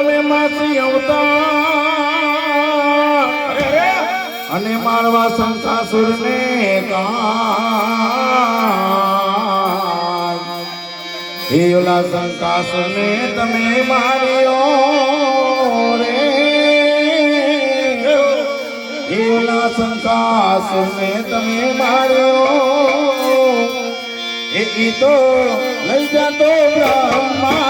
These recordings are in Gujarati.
તમે માસી અવતાર. અને મારવા શંકાસુર ને હે ઓલા ને તમે માર્યો રે. હે ઓલા ને તમે માર્યો એ તો લઈ જતો બ્રહ્માંડ વેદ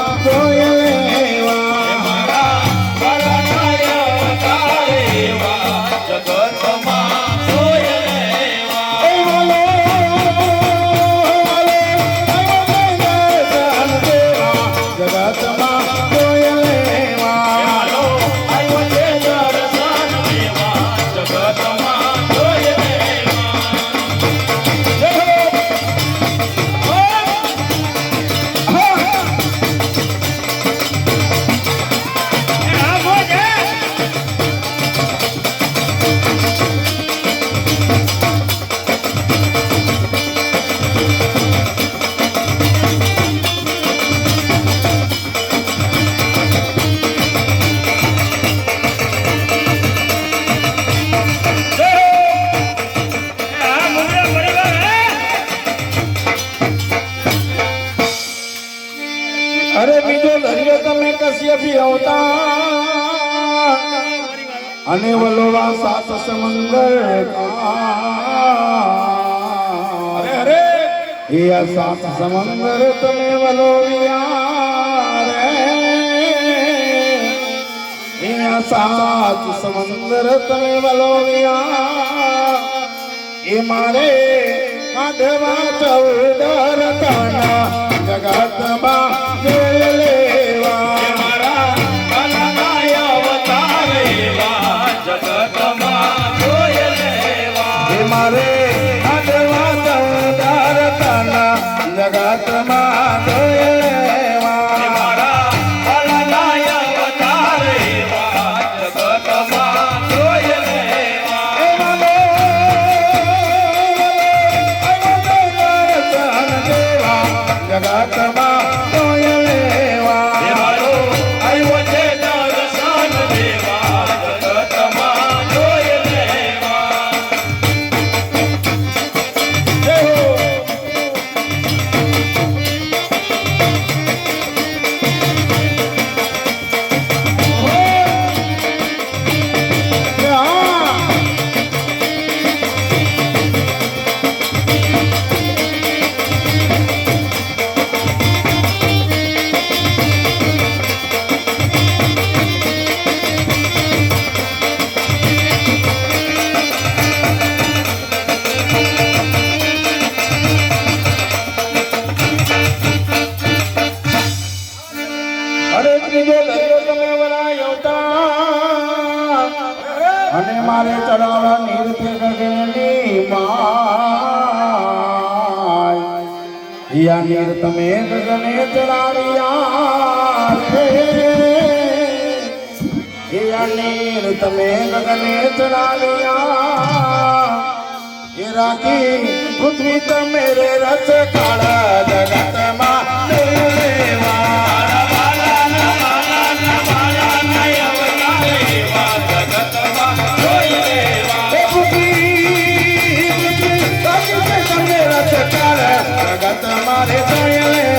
કશ્યપી અવતાર। અને વલોવા સાત સમંદર અરે અરે એ આ સાત સમંદર તમે વલોવ્યા રે। એ આ સાત સમંદર તમે વલોવ્યા એ મારે કાઢવા ચૌદ મારે કાઢવા જગત રતાના અને મારે ચડાવડા નીર તે ગગનની માય. નીર તમે ગગને ચડાવ્યા છે. નીર તમે ગગને ચડાવ્યા. એ રાખી પૃથ્વી તમે રસ કાળા જગતમાં દેવાળા તમારે દયા